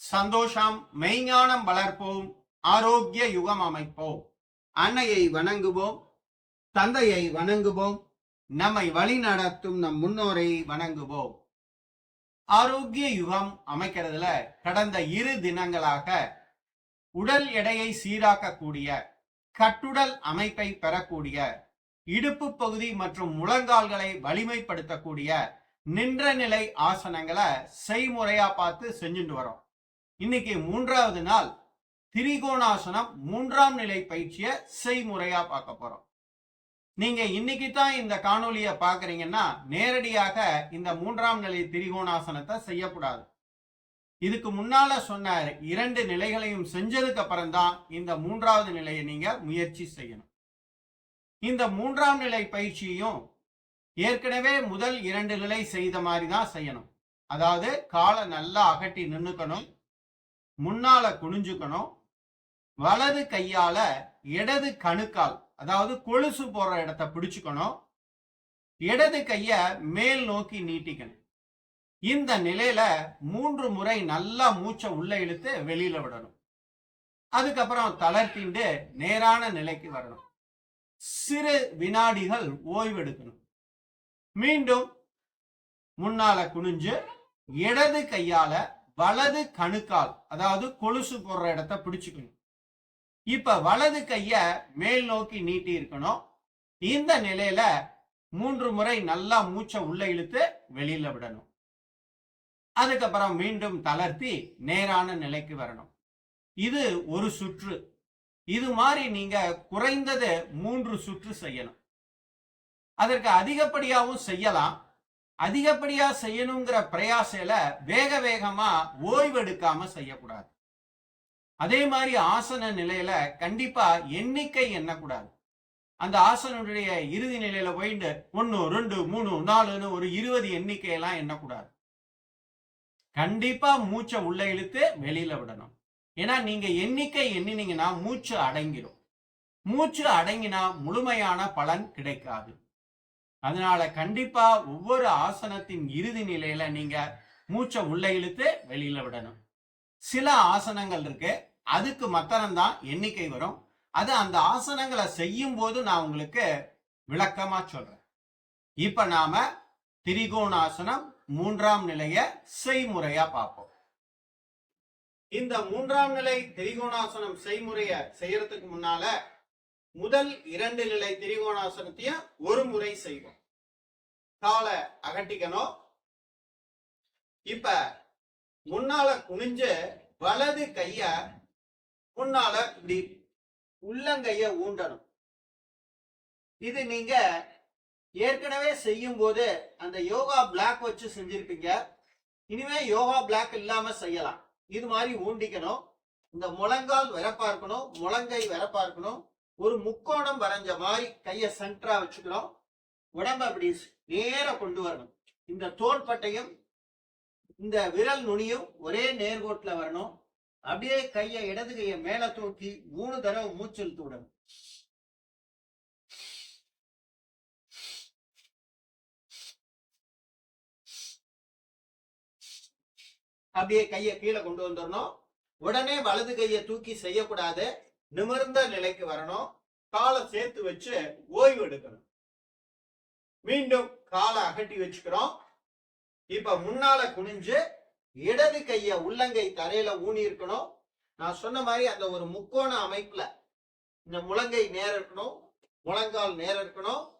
சந்தோஷம் மெய்ஞானம் வளர்ப்போம் ஆரோக்கிய யுகம் அமைப்போம். அன்னையை வணங்குவோம் தந்தையை வணங்குவோம் நம்மை வழி நடத்தும் நம் முன்னோரை வணங்குவோம். ஆரோக்கிய யுகம் அமைக்கிறதுல கடந்த இரு தினங்களாக உடல் எடையை சீராக்கக்கூடிய கட்டுடல் அமைப்பை பெறக்கூடிய இடுப்பு பகுதி மற்றும் முழங்கால்களை வலிமைப்படுத்தக்கூடிய நின்ற நிலை ஆசனங்களை செய்முறையா பார்த்து செஞ்சுட்டு வரோம். இன்னைக்கு மூன்றாவது நாள் திரிகோணாசனம் மூன்றாம் நிலை பயிற்சியை செய்முறையா பார்க்க போறோம். நீங்க இன்னைக்கு தான் இந்த காணொலியை பாக்குறீங்கன்னா நேரடியாக இந்த மூன்றாம் நிலை திரிகோணாசனத்தை செய்யக்கூடாது. இதுக்கு முன்னால சொன்ன இரண்டு நிலைகளையும் செஞ்சதுக்கு அப்புறம் தான் இந்த மூன்றாவது நிலையை நீங்க முயற்சி செய்யணும். இந்த மூன்றாம் நிலை பயிற்சியையும் ஏற்கனவே முதல் இரண்டு நிலை செய்த மாதிரி தான் செய்யணும். அதாவது காலை நல்லா அகட்டி நின்றுக்கணும் முன்னால குனிஞ்சுக்கணும் வலது கையால இடது கணுக்கால் அதாவது கொலுசு போடுற இடத்த பிடிச்சுக்கணும் இடது கைய மேல் நோக்கி நீட்டிக்கணும். இந்த நிலையில மூன்று முறை நல்லா மூச்சை உள்ள இழுத்து வெளியில விடணும். அதுக்கப்புறம் தளர்த்திண்டு நேரான நிலைக்கு வரணும். சிறு வினாடிகள் ஓய்வெடுக்கணும். மீண்டும் முன்னால குனிஞ்சு இடது கையால வலது கணுக்கால் அதாவது கொலுசு போடுற இடத்த பிடிச்சுக்கணும். இப்ப வலது கைய மேல் நோக்கி நீட்டி இருக்கணும். இந்த நிலையில மூன்று முறை நல்லா மூச்சை உள்ள இழுத்து வெளியில விடணும். அதுக்கப்புறம் மீண்டும் தளர்த்தி நேரான நிலைக்கு வரணும். இது ஒரு சுற்று. இது மாதிரி நீங்க குறைந்தது மூன்று சுற்று செய்யணும். அதற்கு அதிகப்படியாகவும் செய்யலாம். அதிகப்படியா செய்யணுங்கிற பிரயாசையில வேக வேகமா ஓய்வெடுக்காம செய்யக்கூடாது. அதே மாதிரி ஆசன நிலையில கண்டிப்பா எண்ணிக்கை எண்ணக்கூடாது. அந்த ஆசனுடைய இறுதி நிலையில போயிட்டு ஒன்னு ரெண்டு மூணு நாலுன்னு ஒரு இருபது எண்ணிக்கையெல்லாம் எண்ணக்கூடாது. கண்டிப்பா மூச்சை உள்ள இழுத்து வெளியில விடணும். ஏன்னா நீங்க எண்ணிக்கை எண்ணினீங்கன்னா மூச்சு அடங்கிடும் மூச்சு அடங்கினா முழுமையான பலன் கிடைக்காது. அதனால கண்டிப்பா ஒவ்வொரு ஆசனத்தின் இறுதி நிலையில நீங்க மூச்சை உள்ள இழுத்து வெளியில விடணும். சில ஆசனங்கள் இருக்கு. அதுக்கு மாத்திரம் தான் எண்ணிக்கை வரும். அது அந்த ஆசனங்களை செய்யும் போது நான் உங்களுக்கு விளக்கமா சொல்றேன். இப்ப நாம திரிகோணாசனம் மூன்றாம் நிலைய செய்முறையா பார்ப்போம். இந்த மூன்றாம் நிலை திரிகோணாசனம் செய்முறைய செய்யறதுக்கு முன்னால முதல் இரண்டு நிலை திரிகோணாசனத்தையும் ஒரு முறை செய்வோம். காலை அகட்டிக்கணும். இப்ப முன்னால குனிஞ்சு வலது கைய முன்னால இப்படி உள்ளங்கைய ஊண்டணும். இது நீங்க ஏற்கனவே செய்யும் போது அந்த யோகா பிளாக் வச்சு செஞ்சிருப்பீங்க. இனிமே யோகா பிளாக் இல்லாம செய்யலாம். இது மாதிரி ஊண்டிக்கணும். இந்த முழங்கால் வரப்பா இருக்கணும். முழங்கை வெறப்பா இருக்கணும். ஒரு முக்கோணம் வரைஞ்ச மாதிரி கையை சென்டரா வச்சுக்கிறோம். உடம்ப அப்படி நேர கொண்டு வரணும். இந்த தோள்பட்டையும் இந்த விரல் நுனியும் ஒரே நேர்கோட்டுல வரணும். அப்படியே கையை இடது கையை மேல தூக்கி மூணு தடவை மூச்சு இழுத்து விடணும் அப்படியே கையை கீழே கொண்டு வந்துடணும். உடனே வலது கையை தூக்கி செய்யக்கூடாது. நிமிர்ந்த நிலைக்கு வரணும். காலை சேர்த்து வச்சு ஓய்வு எடுக்கணும். மீண்டும் காலை அகட்டி வச்சுக்கிறோம். இப்ப முன்னால குனிஞ்சு இடது கைய உள்ளங்கை தரையில ஊனி இருக்கணும். நான் சொன்ன மாதிரி அந்த ஒரு முக்கோண அமைப்புல இந்த முழங்கை நேர இருக்கணும். முழங்கால் நேர இருக்கணும்.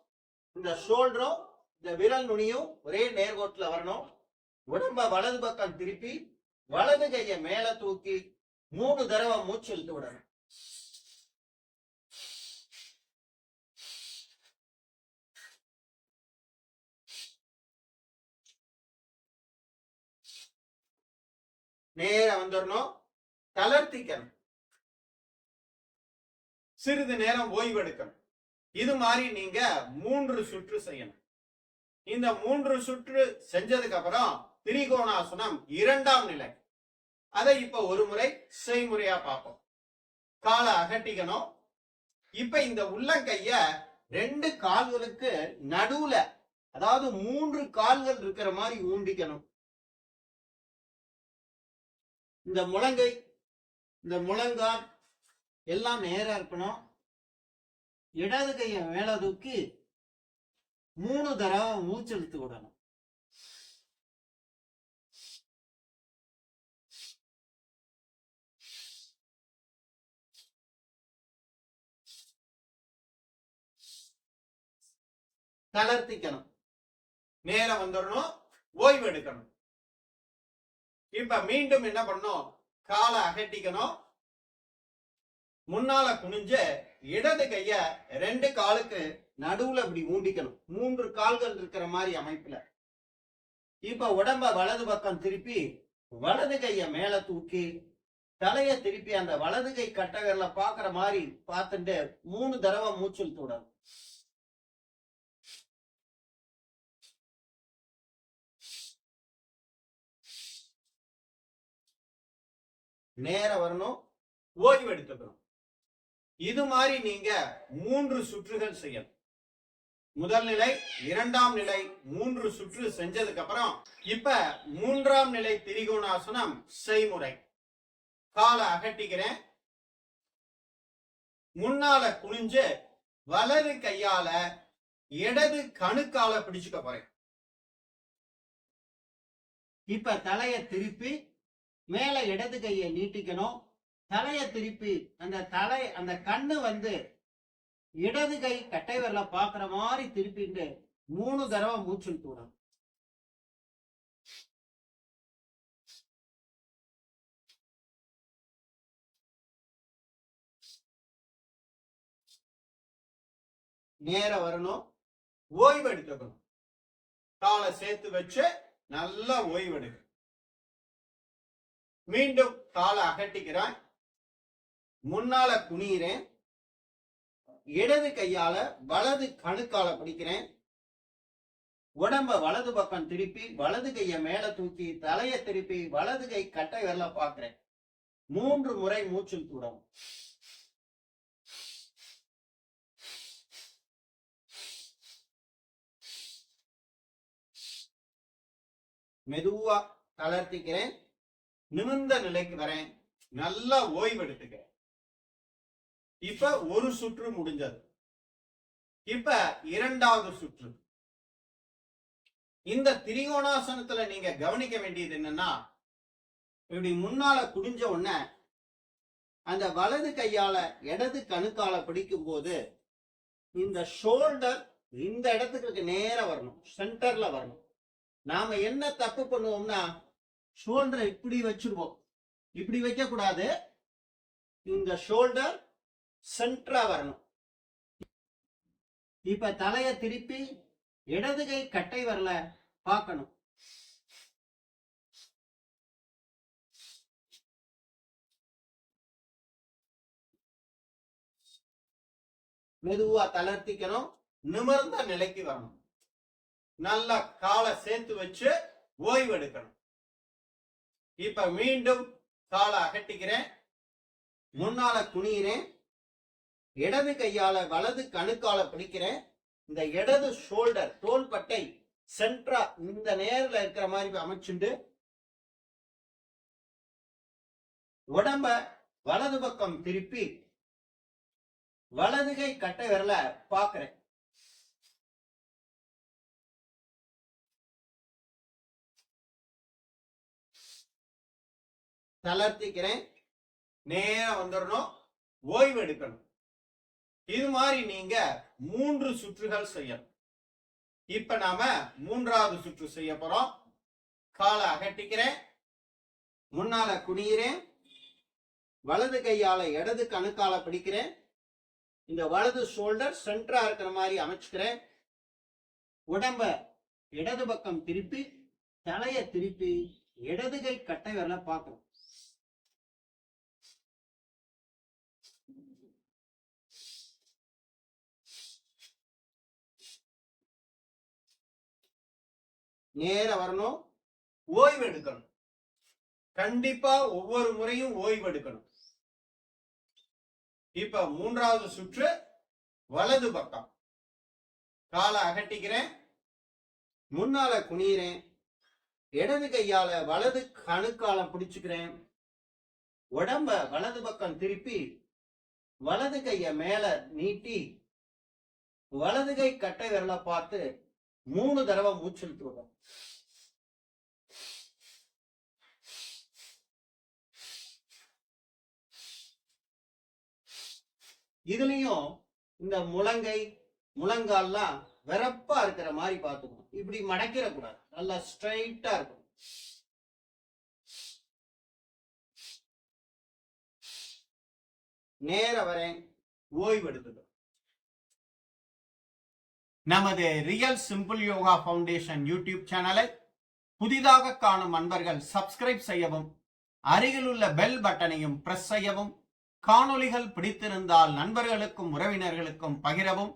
இந்த ஷோல்டரும் இந்த விரல் நுனியும் ஒரே நேர்கோட்டில் வரணும். உடம்ப வலது பக்கம் திருப்பி வலது கையை மேல தூக்கி மூணு தடவை மூச்சு இழுத்து விடணும் நேர வந்துடணும் தளர்த்திக்கணும். சிறிது நேரம் ஓய்வெடுக்கணும். இது மாதிரி நீங்க மூன்று சுற்று செய்யணும். இந்த மூன்று சுற்று செஞ்சதுக்கு அப்புறம் திரிகோணாசனம் இரண்டாம் நிலை அதை இப்ப ஒரு முறை செய்முறையா பார்ப்போம். காலை அகட்டிக்கணும். இப்ப இந்த உள்ளங்கைய ரெண்டு கால்களுக்கு நடுவுல அதாவது மூன்று கால்கள் இருக்கிற மாதிரி ஊண்டிக்கணும். இந்த முழங்கை இந்த முழங்கால் எல்லாம் நேரா இருக்கணும். இடது கையை மேல தூக்கி மூணு தடவை மூச்செழுத்து விடணும். தளர்த்திக்கணும். நேரம் வந்துடணும் ஓய்வு எடுக்கணும். இப்ப மீண்டும் என்ன பண்ணும் காலை அகட்டிக்கணும். முன்னால குனிஞ்சு இடது கைய ரெண்டு காலுக்கு நடுவுல இப்படி ஊண்டிக்கணும் மூன்று கால்கள் இருக்கிற மாதிரி அமைப்புல. இப்ப உடம்ப வலது பக்கம் திருப்பி வலது கைய மேல தூக்கி தலைய திருப்பி அந்த வலது கை கட்டகர்ல பாக்குற மாதிரி பார்த்துட்டு மூணு தடவை மூச்சல் தொடரும் நேரம் வரணும் ஓய்வு எடுத்துக்கணும் இது மாதிரி நீங்க மூன்று சுற்றுகள் செய்யணும். முதல் நிலை இரண்டாம் நிலை மூன்று சுற்று செஞ்சதுக்கு அப்புறம் இப்ப மூன்றாம் நிலை திரிகோணாசனம் செய்முறை. காலை அகட்டிக்கிறேன். முன்னால குனிஞ்சு வலது கையால இடது கணுக்கால பிடிச்சுக்க போறேன். இப்ப தலைய திருப்பி மேல இடது கையை நீட்டிக்கணும். தலையை திருப்பி அந்த தலை அந்த கண்ணு வந்து இடது கை கட்டை வரல பாக்குற மாதிரி திருப்பிட்டு மூணு தடவை மூச்சு விடணும். நேர வரணும். ஓய்வு எடுத்துக்கணும். காலை சேர்த்து வச்சு நல்லா ஓய்வு எடுக்கணும். மீண்டும் காலை அகட்டிக்கிறேன் முன்னால குனிகிறேன் இடது கையால வலது கணுக்கால பிடிக்கிறேன். உடம்ப வலது பக்கம் திருப்பி வலது கைய மேல தூக்கி தலைய திருப்பி வலது கை கட்டை வரல பாக்குறேன் மூன்று முறை மூச்சில் தூடவும். மெதுவா தளர்த்திக்கிறேன். நிமிர்ந்த நிலைக்கு வரேன். நல்லா ஓய்வு எடுத்துக்க இப்ப ஒரு சுற்று முடிஞ்சது. இப்ப இரண்டாவது சுற்று. இந்த திரிகோணாசனத்துல நீங்க கவனிக்க வேண்டியது என்னன்னா இப்படி முன்னால குடிஞ்ச உடனே அந்த வலது கையால இடது கணுக்கால பிடிக்கும் போது இந்த ஷோல்டர் இந்த இடத்துக்கு நேர வரணும். சென்டர்ல வரணும். நாம என்ன தப்பு பண்ணுவோம்னா ஷோல்டரை இப்படி வச்சிருவோம். இப்படி வைக்க கூடாது இந்த ஷோல்டர் சென்டரா வரணும். இப்ப தலைய திருப்பி இடது கை கட்டை வரல பார்க்கணும். மெதுவா தளர்த்திக்கணும். நிமிர்ந்த நிலைக்கு வரணும். நல்லா காலை சேர்த்து வச்சு ஓய்வு எடுக்கணும். இப்ப மீண்டும் காலை அகட்டிக்கிறேன் முன்னால குனிகிறேன் இடது கையால வலது கணுக்கால பிடிக்கிறேன். இந்த இடது ஷோல்டர் தோள்பட்டை சென்ட்ரா இந்த நேரில் இருக்கிற மாதிரி அமைச்சுண்டு. உடம்ப வலது பக்கம் திருப்பி வலது கை கட்டை விரல பாக்குறேன். தளர்த்திக்கிறேன். நேரம் வந்துடணும் ஓய்வு எடுக்கணும். இது மாதிரி நீங்க மூன்று சுற்றுகள் செய்யணும். இப்ப நாம மூன்றாவது சுற்று செய்ய போறோம். காலை அகட்டிக்கிறேன். முன்னால குனிகிறேன் வலது கையால இடது கணுக்கால பிடிக்கிறேன். இந்த வலது ஷோல்டர் சென்டரா இருக்கிற மாதிரி அமைச்சுக்கிறேன். உடம்ப இடது பக்கம் திருப்பி தலைய திருப்பி இடது கை கட்டை வரல பார்க்கணும். நேர வரணும். ஓய்வு எடுக்கணும். கண்டிப்பா ஒவ்வொரு முறையும் ஓய்வு எடுக்கணும். இப்ப மூன்றாவது சுற்று வலது பக்கம். காலை அகட்டிக்கிறேன். முன்னால குனிகிறேன் இடது கையால வலது கணுக்கால பிடிச்சுக்கிறேன். உடம்ப வலது பக்கம் திருப்பி வலது கைய மேல நீட்டி வலது கை கட்டை விரல பார்த்து மூணு தடவை மூச்சு வரும் இதுலயும் இந்த முழங்கை முழங்கால்லாம் வெறப்பா இருக்கிற மாதிரி பார்த்துக்கணும். இப்படி மடக்கிற கூடாது. நல்லா ஸ்ட்ரைட்டா இருக்கும் நேர வரேன் ஓய்வு எடுத்துக்கணும். நமது real simple yoga foundation YouTube சேனலை புதிதாக காணும் அன்பர்கள் சப்ஸ்கிரைப் செய்யவும் அருகிலுள்ள பெல் பட்டனையும் பிரஸ் செய்யவும் காணொளிகள் பிடித்திருந்தால் நண்பர்களுக்கும் உறவினர்களுக்கும் பகிரவும்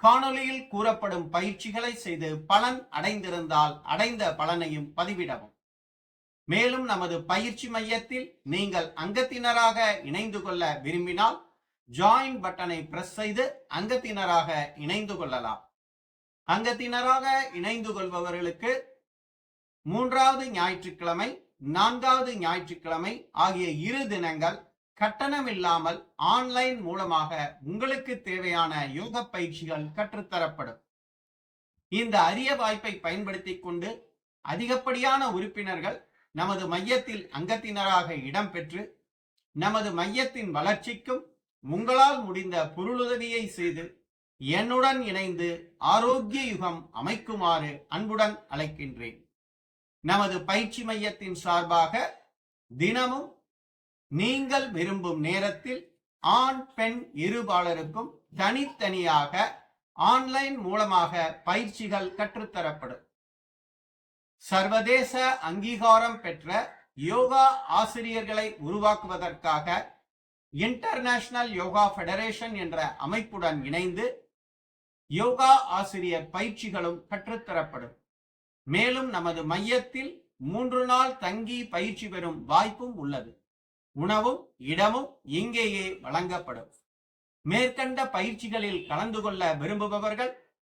காணொளியில் கூறப்படும் பயிற்சிகளை செய்து பலன் அடைந்திருந்தால் அடைந்த பலனையும் பதிவிடவும். மேலும் நமது பயிற்சி மையத்தில் நீங்கள் அங்கத்தினராக இணைந்து கொள்ள விரும்பினால் ஜாயின் பட்டனை பிரஸ் செய்து அங்கத்தினராக இணைந்து கொள்ளலாம். அங்கத்தினராக இணைந்து கொள்பவர்களுக்கு மூன்றாவது ஞாயிற்றுக்கிழமை நான்காவது ஞாயிற்றுக்கிழமை ஆகிய இரு தினங்கள் கட்டணம் இல்லாமல் ஆன்லைன் மூலமாக உங்களுக்கு தேவையான யோக பயிற்சிகள் கற்றுத்தரப்படும். இந்த அரிய வாய்ப்பை பயன்படுத்தி கொண்டு அதிகப்படியான உறுப்பினர்கள் நமது மையத்தில் அங்கத்தினராக இடம்பெற்று நமது மையத்தின் வளர்ச்சிக்கும் உங்களால் முடிந்த பொருளுதவியை செய்து என்னுடன் இணைந்து ஆரோக்கிய யுகம் அமைக்குமாறு அன்புடன் அழைக்கின்றேன். நமது பயிற்சி மையத்தின் சார்பாக தினமும் நீங்கள் விரும்பும் நேரத்தில் ஆண் பெண் இருபாலருக்கும் தனித்தனியாக ஆன்லைன் மூலமாக பயிற்சிகள் கற்றுத்தரப்படும். சர்வதேச அங்கீகாரம் பெற்ற யோகா ஆசிரியர்களை உருவாக்குவதற்காக இன்டர்நேஷனல் யோகா ஃபெடரேஷன் என்ற அமைப்புடன் இணைந்து யோகா ஆசிரியர் பயிற்சிகளும் கற்றுத்தரப்படும். மேலும் நமது மையத்தில் மூன்று நாள் தங்கி பயிற்சி பெறும் வாய்ப்பும் உள்ளது. உணவும் இடமும் இங்கேயே வழங்கப்படும். மேற்கண்ட பயிற்சிகளில் கலந்து கொள்ள விரும்புபவர்கள்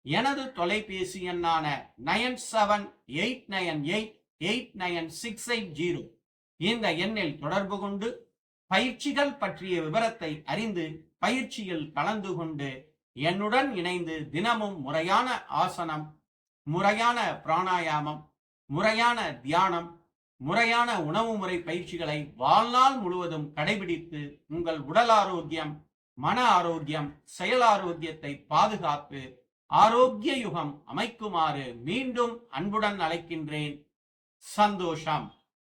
எனது தொலைபேசி எண்ணான nine seven eight nine eight eight nine six eight zero. இந்த எண்ணில் தொடர்பு கொண்டு பயிற்சிகள் பற்றிய விவரத்தை அறிந்து பயிற்சியில் கலந்து கொண்டு என்னுடன் இணைந்து தினமும் முறையான ஆசனம் முறையான பிராணாயாமம் முறையான தியானம் முறையான உணவு முறை பயிற்சிகளை வாழ்நாள் முழுவதும் கடைபிடித்து உங்கள் உடல் ஆரோக்கியம் மன ஆரோக்கியம் செயல் ஆரோக்கியத்தை பாதுகாத்து ஆரோக்கிய யுகம் அமைக்குமாறு மீண்டும் அன்புடன் அழைக்கின்றேன். சந்தோஷம்.